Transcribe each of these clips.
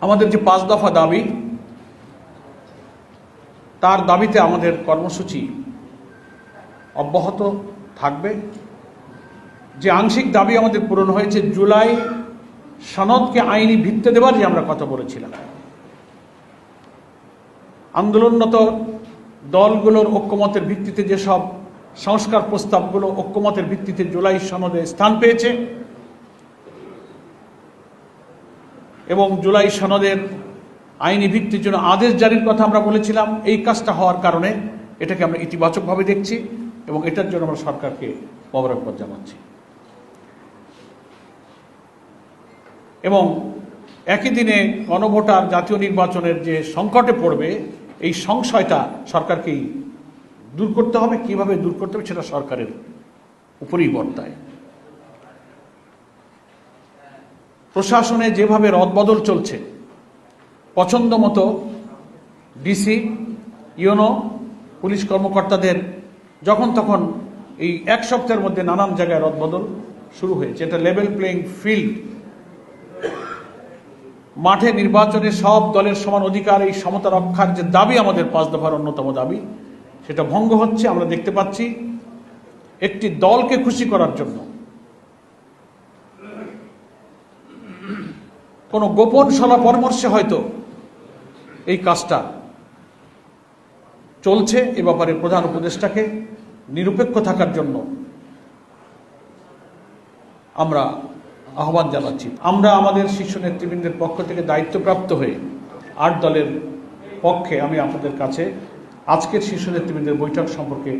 আমাদের যে পাঁচ দফা দাবি, তার দাবিতে আমাদের কর্মসূচি অব্যাহত থাকবে। যে আংশিক দাবি আমাদের পূরণ হয়েছে জুলাই সনদকে আইনি ভিত্তি দেবার যে আমরা কথা বলেছিলাম। আন্দোলনরত দলগুলোর ঐক্যমতের ভিত্তিতে যেসব সংস্কার প্রস্তাবগুলো ঐক্যমতের ভিত্তিতে জুলাই সনদে স্থান পেয়েছে এবং জুলাই সনদের আইনি ভিত্তির জন্য আদেশ জারির কথা আমরা বলেছিলাম, এই কাজটা হওয়ার কারণে এটাকে আমরা ইতিবাচকভাবে দেখছি এবং এটার জন্য আমরা সরকারকে মোবারকবাদ জানাচ্ছি। এবং একই দিনে গণভোটার জাতীয় নির্বাচনের যে সংকটে পড়বে, এই সংশয়টা সরকারকেই দূর করতে হবে। কীভাবে দূর করতে হবে সেটা সরকারের উপরেই বর্তায়। প্রশাসনে যেভাবে রদবদল চলছে পছন্দ মতো ডিসি ইউনো পুলিশ কর্মকর্তাদের যখন তখন এই এক সপ্তাহের মধ্যে নানান জায়গায় রদবদল শুরু হয়েছে। এটা লেভেল প্লেইং ফিল্ড মাঠে নির্বাচনে সব দলের সমান অধিকার, এই সমতা রক্ষার যে দাবি আমাদের পাঁচ দফার অন্যতম দাবি, সেটা ভঙ্গ হচ্ছে। আমরা দেখতে পাচ্ছি, একটি দলকে খুশি করার জন্য কোনো গোপন সলা পরামর্শে হয়তো এই কাজটা চলছে এ ব্যাপারে প্রধান উপদেষ্টাকে নিরপেক্ষ থাকার জন্য আমরা আহ্বান জানাচ্ছি। আমরা আমাদের শীর্ষ নেতৃবৃন্দের পক্ষ থেকে দায়িত্বপ্রাপ্ত হয়ে আট দলের পক্ষে আমি আপনাদের কাছে আজকের শীর্ষ নেতৃবৃন্দের বৈঠক সম্পর্কে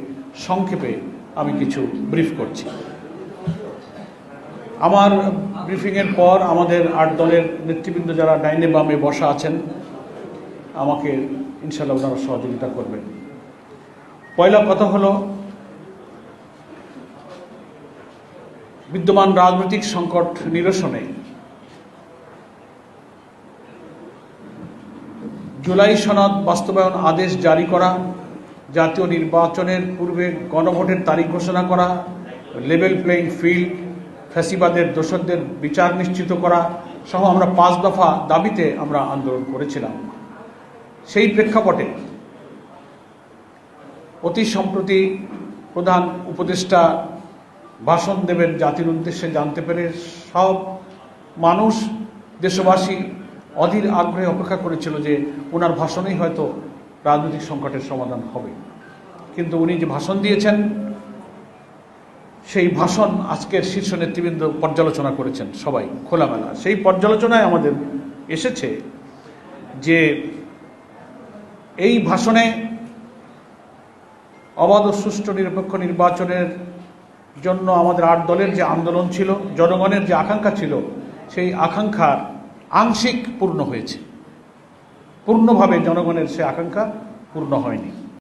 সংক্ষেপে আমি কিছু ব্রিফ করছি। আমার ব্রিফিংয়ের পর আমাদের আট দলের নেতৃবৃন্দ যারা ডাইনে বামে বসা আছেন, আমাকে ইনশাল্লাহ ওনারা সহযোগিতা করবেন। পয়লা কথা হলো, বিদ্যমান রাজনৈতিক সংকট নিরসনে জুলাই সনদ বাস্তবায়ন আদেশ জারি করা, জাতীয় নির্বাচনের পূর্বে গণভোটের তারিখ ঘোষণা করা লেভেল প্লেইং ফিল্ড ফ্যাসিবাদের দোষকদের বিচার নিশ্চিত করা সহ আমরা পাঁচ দফা দাবিতে আমরা আন্দোলন করেছিলাম। সেই প্রেক্ষাপটে অতি সম্প্রতি প্রধান উপদেষ্টা ভাষণ দেবেন জাতির উদ্দেশ্যে জানতে পেরে সব মানুষ, দেশবাসী অধীর আগ্রহে অপেক্ষা করেছিল যে ওনার ভাষণেই হয়তো রাজনৈতিক সংকটের সমাধান হবে। কিন্তু উনি যে ভাষণ দিয়েছেন সেই ভাষণ আজকের শীর্ষ নেতৃবৃন্দ পর্যালোচনা করেছেন সবাই খোলামেলা। সেই পর্যালোচনায় আমাদের এসেছে যে এই ভাষণে অবাধ সুষ্ঠু নিরপেক্ষ নির্বাচনের জন্য আমাদের আট দলের যে আন্দোলন ছিল, জনগণের যে আকাঙ্ক্ষা ছিল, সেই আকাঙ্ক্ষা আংশিক পূর্ণ হয়েছে। পূর্ণভাবে জনগণের সে আকাঙ্ক্ষা পূর্ণ হয়নি।